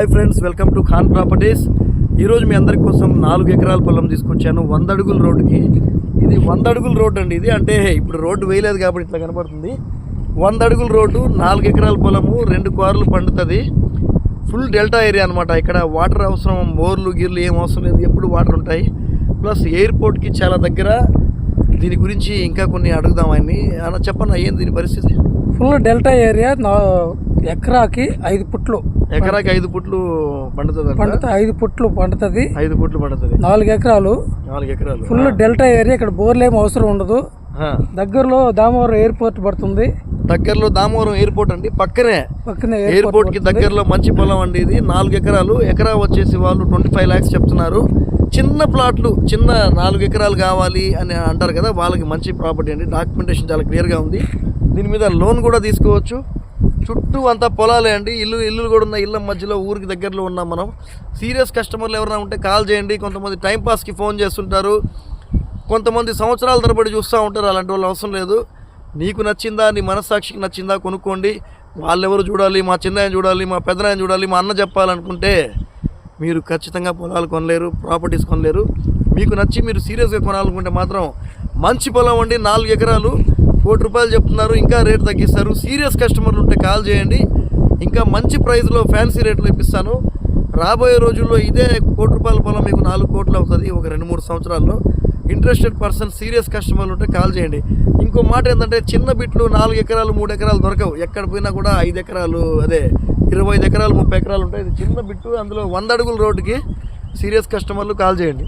Hi friends welcome to Khan properties ఈరోజు మీ అందరి కోసం నాలుగు ఎకరాల పొలం తీసుకొచ్చాను. వంద అడుగుల రోడ్డుకి. ఇది వంద అడుగుల రోడ్డు అండి ఇది. అంటే ఇప్పుడు రోడ్డు వేయలేదు కాబట్టి ఇట్లా కనపడుతుంది. వంద అడుగుల రోడ్డు నాలుగు ఎకరాల పొలము రెండు కార్లు పండుతుంది. ఫుల్ డెల్టా ఏరియా అనమాట ఇక్కడ వాటర్ అవసరం బోర్లు గిర్లు ఏం అవసరం లేదు. ఎప్పుడు వాటర్ ఉంటాయి. ప్లస్ ఎయిర్పోర్ట్కి చాలా దగ్గర. దీని గురించి ఇంకా కొన్ని అడుగుదాం ఆయన్ని. అన్న చెప్పన్న అయ్యింది దీని పరిస్థితి? ఫుల్ డెల్టా ఏరియా నా ఎకరాకి ఐదు పుట్లు. ఎకరాకి ఐదు పుట్లు పండుతుంది పండుతుంది ఐదు పుట్లు పండుతుంది. ఐదు పుట్లు పండుతుంది. నాలుగు ఎకరాలు. నాలుగు ఎకరాలు. ఫుల్ డెల్టా ఏరియా ఇక్కడ బోర్లు అవసరం ఉండదు. దగ్గరలో దామోదరం ఎయిర్పోర్ట్ పడుతుంది. దగ్గరలో దామోదరం ఎయిర్పోర్ట్ అండి పక్కనే. పక్కనే ఎయిర్పోర్ట్కి దగ్గరలో మంచి పొలం అండి ఇది. నాలుగు ఎకరాలు. ఎకరా వచ్చేసి వాళ్ళు ట్వంటీ ఫైవ్ ల్యాక్స్ చెప్తున్నారు. చిన్న ప్లాట్లు చిన్న నాలుగు ఎకరాలు కావాలి అని అంటారు కదా వాళ్ళకి మంచి ప్రాపర్టీ అండి. డాక్యుమెంటేషన్ చాలా క్లియర్గా ఉంది. దీని మీద లోన్ కూడా తీసుకోవచ్చు. చుట్టూ అంతా పొలాలే అండి. ఇల్లు ఇల్లులు కూడా ఉన్న ఇళ్ళ మధ్యలో ఊరికి దగ్గరలో ఉన్నాం మనం. సీరియస్ కస్టమర్లు ఎవరైనా ఉంటే కాల్ చేయండి. కొంతమంది టైంపాస్కి ఫోన్ చేస్తుంటారు. కొంతమంది సంవత్సరాల తరబడి చూస్తూ ఉంటారు. అలాంటి వాళ్ళు అవసరం లేదు. నీకు నచ్చిందా? నీ మనస్సాక్షికి నచ్చిందా? కొనుక్కోండి. వాళ్ళెవరు చూడాలి? మా చిన్నాయన చూడాలి? మా పెద్దనాయన చూడాలి? మా అన్న చెప్పాలనుకుంటే మీరు ఖచ్చితంగా పొలాలు కొనలేరు ప్రాపర్టీస్ కొనలేరు. మీకు నచ్చి మీరు సీరియస్గా కొనాలనుకుంటే మాత్రం మంచి పొలం అండి. నాలుగు ఎకరాలు. కోటి రూపాయలు చెప్తున్నారు ఇంకా రేట్ తగ్గిస్తారు. సీరియస్ కస్టమర్లు ఉంటే కాల్ చేయండి. ఇంకా మంచి ప్రైస్లో ఫ్యాన్సీ రేట్లు ఇప్పిస్తాను. రాబోయే రోజుల్లో ఇదే కోటి రూపాయల పొలం మీకు నాలుగు కోట్లు అవుతుంది ఒక రెండు మూడు సంవత్సరాల్లో. ఇంట్రెస్టెడ్ పర్సన్ సీరియస్ కస్టమర్లు ఉంటే కాల్ చేయండి. ఇంకో మాట ఏంటంటే చిన్న బిట్లు నాలుగు ఎకరాలు మూడు ఎకరాలు దొరకవు. ఎక్కడ పోయినా కూడా ఐదు ఎకరాలు అదే ఇరవై ఐదు ఎకరాలు ముప్పై ఎకరాలు ఉంటాయి. ఇది చిన్న బిట్టు అందులో వంద అడుగుల రోడ్డుకి సీరియస్ కస్టమర్లు కాల్ చేయండి.